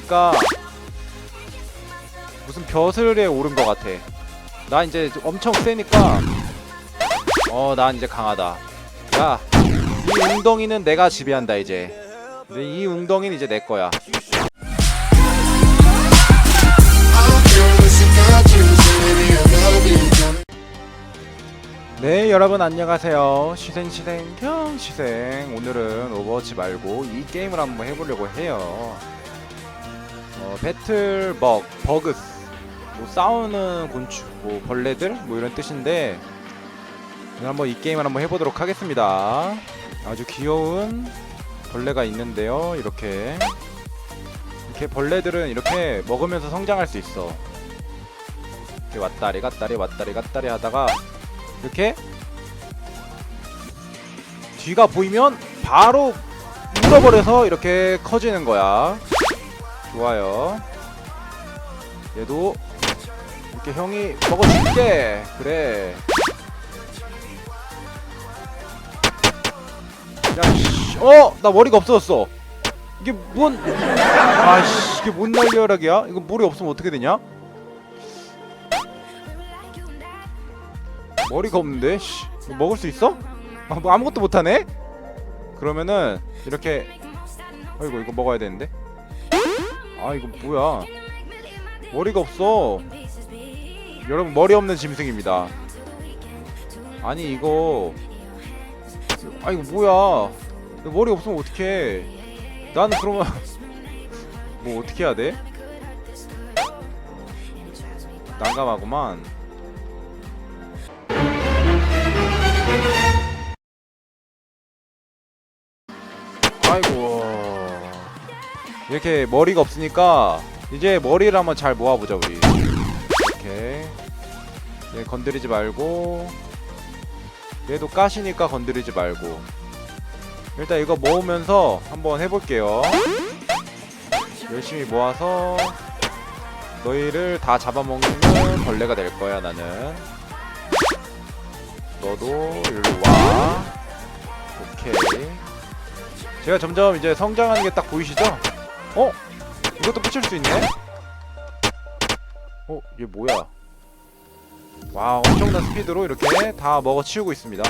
그러니까 무슨 벼슬에 오른 것 같아. 나 이제 엄청 세니까 어, 난 이제 강하다. 야, 이 웅덩이는 내가 지배한다 이제. 이 웅덩이는 이제 내 거야. 네 여러분 안녕하세요 시생시생 경시생 오늘은 오버워치 말고 이 게임을 한번 해보려고 해요 어, 배틀벅 버그스. 뭐 싸우는 곤충 뭐 벌레들? 뭐 이런 뜻인데 오늘 한번 이 게임을 한번 해보도록 하겠습니다. 아주 귀여운 벌레가 있는데요 이렇게. 이렇게 벌레들은 이렇게 먹으면서 성장할 수 있어. 이렇게 왔다리 갔다리 왔다리 갔다리 하다가 이렇게 뒤가 보이면 바로 물어버려서 이렇게 커지는 거야. 좋아요. 얘도 이렇게 형이 먹어줄게. 그래. 야, 씨. 어, 나 머리가 없어졌어. 이게 뭔? 아씨, 이게 뭔 날벼락이야? 이거 머리 없으면 어떻게 되냐? 머리가 없는데 씨. 먹을 수 있어? 아, 뭐 아무것도 못하네? 그러면은 이렇게 아이고 이거 먹어야 되는데 아 이거 뭐야? 머리가 없어. 여러분 머리 없는 짐승입니다. 아니 이거. 아 이거 뭐야? 머리 없으면 어떡해? 나는 그러면 뭐 어떻게 해야 돼? 난감하구만 이렇게 머리가 없으니까 이제 머리를 한번 잘 모아보자 우리. 이렇게. 얘 건드리지 말고. 얘도 가시니까 건드리지 말고. 일단 이거 모으면서 한번 해볼게요. 열심히 모아서 너희를 다 잡아먹는 벌레가 될 거야 나는. 너도 일로 와. 오케이. 제가 점점 이제 성장하는 게 딱 보이시죠? 어? 이것도 붙일 수 있네? 어? 얘 뭐야? 와 엄청난 스피드로 이렇게 다 먹어치우고 있습니다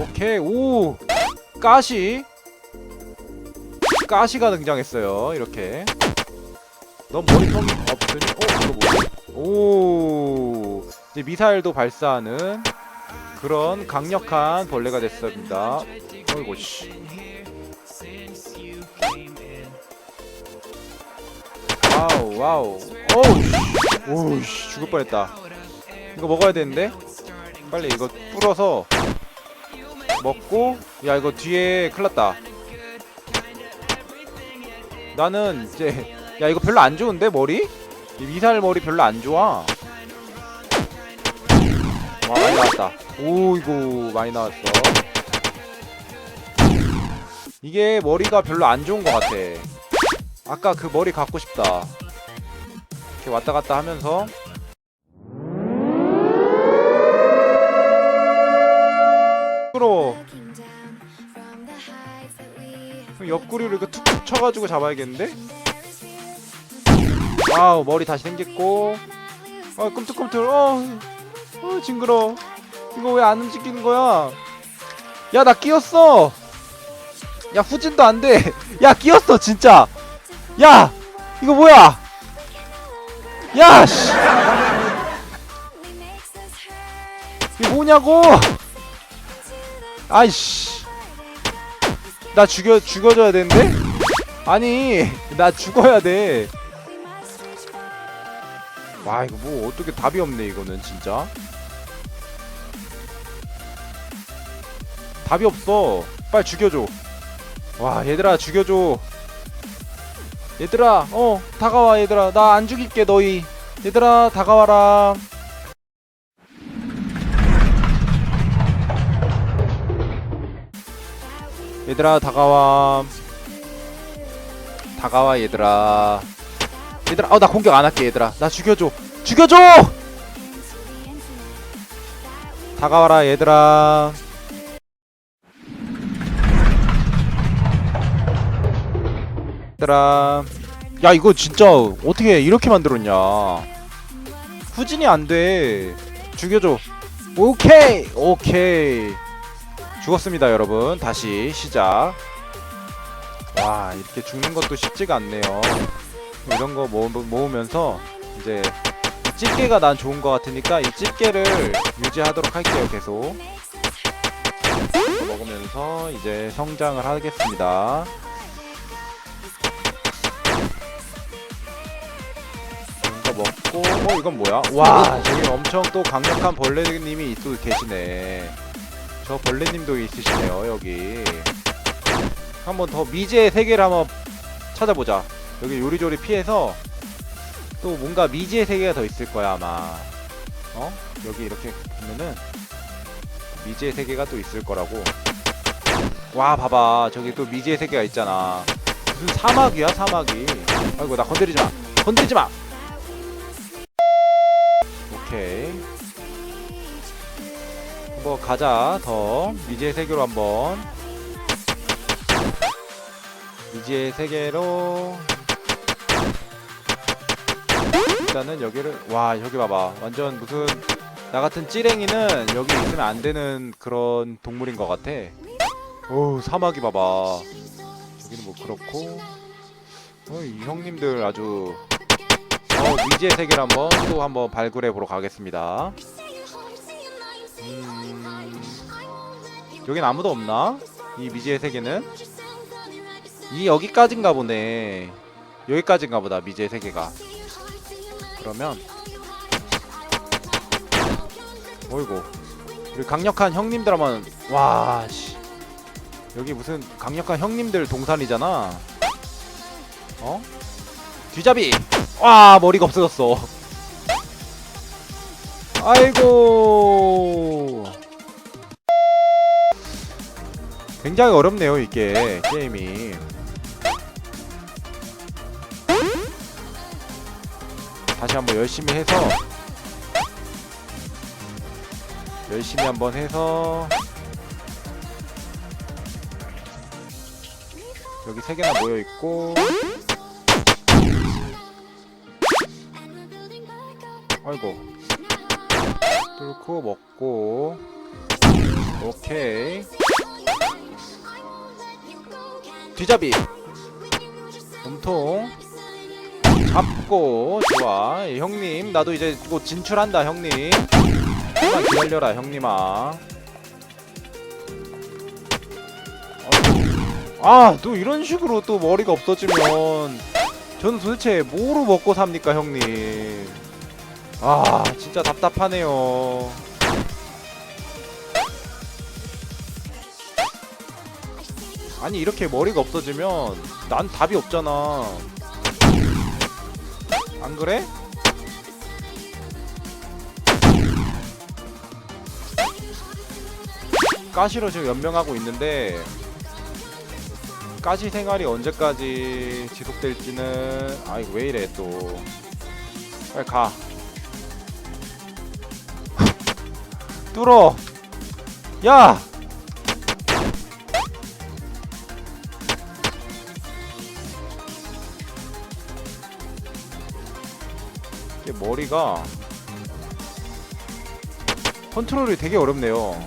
오케이 오! 가시 가시가 등장했어요 이렇게 넌 머리통이 없으니 어? 이거 뭐야? 오 이제 미사일도 발사하는 그런 강력한 벌레가 됐습니다 어이구 씨 와우. 오우 씨. 오우 씨 죽을 뻔했다. 이거 먹어야 되는데? 빨리 이거 불어서 먹고 야 이거 뒤에 큰일 났다. 나는 이제 야 이거 별로 안 좋은데 머리? 이 미사일 머리 별로 안 좋아. 와 많이 나왔다. 오이고 많이 나왔어. 이게 머리가 별로 안 좋은 것 같아. 아까 그 머리 갖고 싶다 이렇게 왔다 갔다 하면서 부끄러워 그럼 옆구리로 이렇게 툭툭 쳐가지고 잡아야겠는데? 와우 머리 다시 생겼고. 아 끔찍끔찍. 어, 어 징그러 이거 왜 안 움직이는 거야? 야 나 끼었어. 야 후진도 안돼. 야 끼었어 진짜. 야 이거 뭐야 야 씨. 이게 뭐냐고? 아이씨. 나 죽여 죽어줘야 되는데? 아니 나 죽어야 돼 와 이거 뭐 어떻게 답이 없네 이거는 진짜. 답이 없어. 빨리 죽여줘. 와 얘들아 죽여줘 얘들아 어 다가와 얘들아. 나 안 죽일게 너희. 얘들아 다가와라. 얘들아 다가와. 다가와 얘들아. 얘들아 어나 공격 안 할게 얘들아. 나 죽여줘. 죽여줘! 다가와라 얘들아 얘들아 야 이거 진짜 어떻게 이렇게 만들었냐? 후진이 안 돼. 죽여줘. 오케이! 오케이. 죽었습니다 여러분. 다시 시작. 와 이렇게 죽는 것도 쉽지가 않네요. 이런 거 모으, 모으면서 이제 집게가 난 좋은 것 같으니까 이 집게를 유지하도록 할게요 계속. 먹으면서 이제 성장을 하겠습니다 먹고 어 이건 뭐야? 와. 저기 엄청 또 강력한 벌레님이 또 계시네. 저 벌레님도 있으시네요 여기. 한번 더 미제의 세계를 한번 찾아보자. 여기 요리조리 피해서 또 뭔가 미지의 세계가 더 있을 거야 아마. 어? 여기 이렇게 보면은 미지의 세계가 또 있을 거라고. 와 봐봐. 저기 또 미지의 세계가 있잖아. 무슨 사막이야 사막이? 아이고 나 건드리지 마. 건드리지 마 오케이. 한번 가자 더. 미지의 세계로 한번. 미지의 세계로. 일단은 여기를 와 여기 봐봐. 완전 무슨 나 같은 찌랭이는 여기 있으면 안 되는 그런 동물인 것 같아. 어우 사막이 봐봐. 여기는 뭐 그렇고. 어, 이 형님들 아주 어 미지의 세계를 한번 또 한번 발굴해 보러 가겠습니다 음, 여긴 아무도 없나? 이 미지의 세계는? 이 여기까지인가 보네 여기까지인가 보다 미지의 세계가 그러면 어이구 우리 강력한 형님들 한번 와씨 여기 무슨 강력한 형님들 동산이잖아 어? 뒤잡이. 와 머리가 없어졌어. 아이고. 굉장히 어렵네요 이게 게임이. 다시 한번 열심히 해서. 열심히 한번 해서. 여기 세 개나 모여 있고 아이고. 뚫고 먹고. 오케이. 뒤잡이. 몸통. 잡고. 좋아. 예, 형님 나도 이제 곧 진출한다 형님. 조금만 기다려라 형님아 아또 이런 식으로 또 머리가 없어지면 저는 도대체 뭐로 먹고 삽니까 형님 아 진짜 답답하네요. 아니 이렇게 머리가 없어지면 난 답이 없잖아. 안 그래? 가시로 지금 연명하고 있는데 가시 생활이 언제까지 지속될지는 아 이거 왜 이래 또. 빨리 가 뚫어 야 이게 머리가 컨트롤이 되게 어렵네요.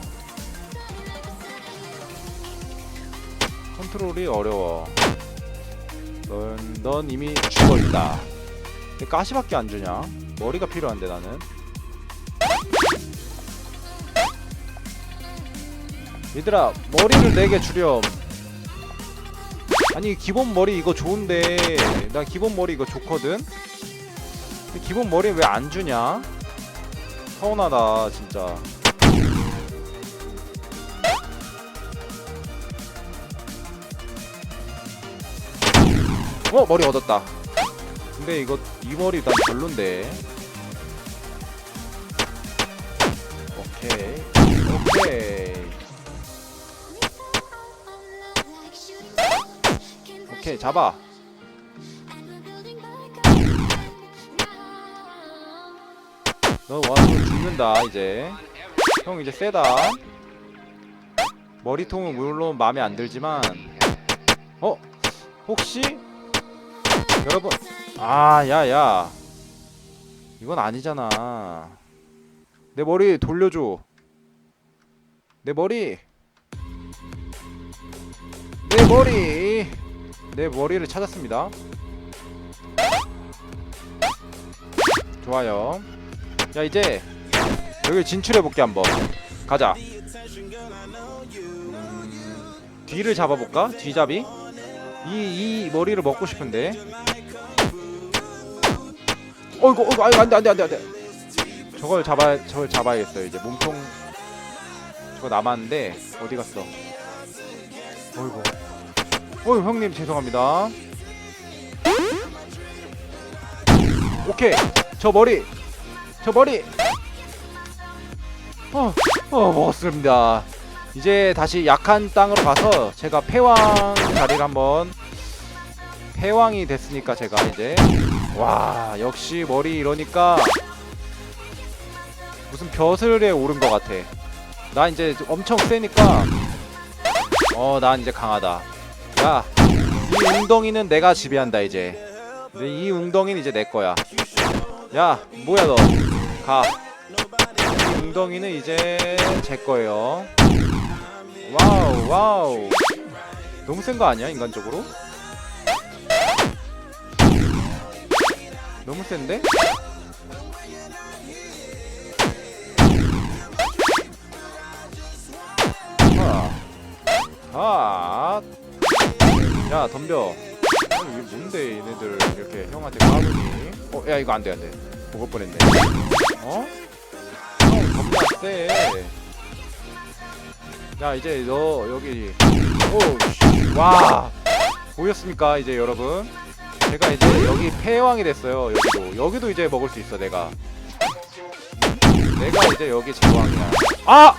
컨트롤이 어려워. 넌, 넌 이미 죽어있다. 근데 가시밖에 안 주냐? 머리가 필요한데 나는. 얘들아 머리를 4개 주렴. 아니 기본 머리 이거 좋은데 나 기본 머리 이거 좋거든? 기본 머리 왜 안 주냐? 서운하다 진짜. 어 머리 얻었다. 근데 이거 이 머리 난 별론데. 오케이 잡아. 너 와서 죽는다 이제. 형 이제 세다. 머리통은 물론 마음에 안 들지만. 어? 혹시? 여러분. 아 야야. 이건 아니잖아. 내 머리 돌려줘. 내 머리. 내 머리 내 머리를 찾았습니다. 좋아요. 야 이제 여기 진출해 볼게 한번. 가자. 음, 뒤를 잡아볼까? 뒤잡이? 이, 이 머리를 먹고 싶은데. 어이구 어이구 아이고 안돼 안 돼 안 돼 안 돼. 저걸 잡아 저걸 잡아야겠어요 이제. 몸통 저거 남았는데 어디 갔어? 어이구 어이 형님 죄송합니다. 오케이. 저 머리. 저 머리. 어, 어 먹었습니다. 이제 다시 약한 땅으로 가서 제가 패왕 자리를 한번 패왕이 됐으니까 제가 이제. 와 역시 머리 이러니까 무슨 벼슬에 오른 것 같아. 나 이제 엄청 세니까. 어 난 이제 강하다 야이 웅덩이는 내가 지배한다 이제. 이 웅덩이는 이제 내 거야. 야 뭐야 너가. 이 웅덩이는 이제 제 거예요. 와우 와우. 너무 센 거 아니야 인간적으로? 너무 센데? 아, 아, 야 덤벼. 아니 이게 뭔데 얘네들 이렇게 형한테 까부니? 어, 야 이거 안돼 안돼. 먹을 뻔했네. 어? 형 겁나 세. 야 이제 너 여기 오, 와 보였습니까 이제 여러분? 제가 이제 여기 패왕이 됐어요. 여기도 여기도 이제 먹을 수 있어 내가. 음? 내가 이제 여기 제왕이야. 아! 아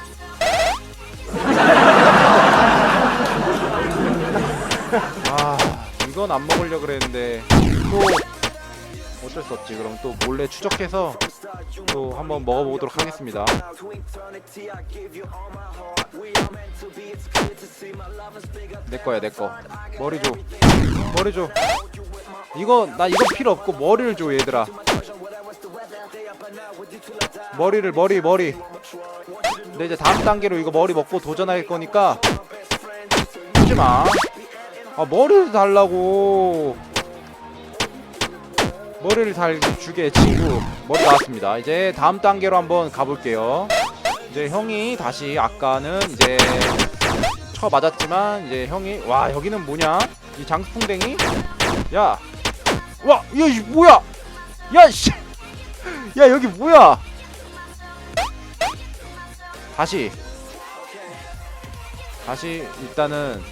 이건 안 먹으려 그랬는데 또 어쩔 수 없지. 그럼 또 몰래 추적해서 또 한번 먹어보도록 하겠습니다. 내 거야 내 거. 머리 줘. 머리 줘. 이거 나 이거 필요 없고 머리를 줘 얘들아. 머리를 머리 머리. 근데 이제 다음 단계로 이거 머리 먹고 도전할 거니까 하지 마. 아 머리를 달라고. 머리를 달 주게 친구 머리 나왔습니다. 이제 다음 단계로 한번 가볼게요. 이제 형이 다시 아까는 이제 쳐 맞았지만 이제 형이 와 여기는 뭐냐 이 장수풍뎅이 야 와, 야, 이 뭐야? 야, 씨. 야, 여기 뭐야? 다시. 다시 일단은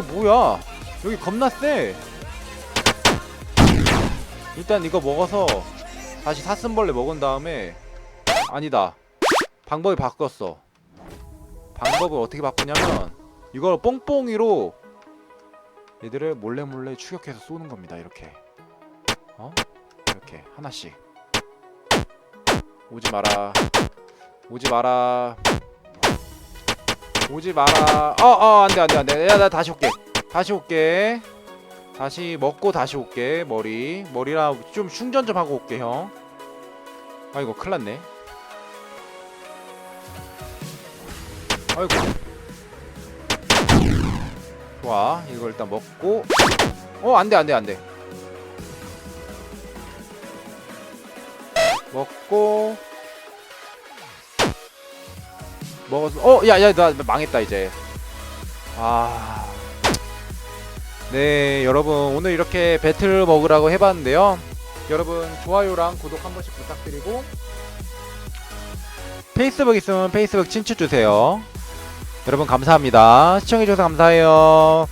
여기 뭐야? 여기 겁나 세. 일단 이거 먹어서 다시 사슴벌레 먹은 다음에 아니다. 방법이 바꿨어. 방법을 어떻게 바꾸냐면 이걸 뽕뽕이로 얘들을 몰래 몰래 추격해서 쏘는 겁니다. 이렇게. 어? 이렇게 하나씩. 오지 마라. 오지 마라. 오지 마라. 어, 어, 안 돼, 안 돼, 안 돼. 야, 나 다시 올게. 다시 올게. 다시 먹고 다시 올게. 머리. 머리랑 좀 충전 좀 하고 올게, 형. 아이고, 큰일 났네. 아이고. 좋아. 이거 일단 먹고. 어, 안 돼, 안 돼, 안 돼. 먹고. 먹었어. 어, 야, 야, 나 망했다, 이제. 아. 네, 여러분. 오늘 이렇게 배틀 먹으라고 해봤는데요. 여러분, 좋아요랑 구독 한 번씩 부탁드리고. 페이스북 있으면 페이스북 친추 주세요. 여러분, 감사합니다. 시청해주셔서 감사해요.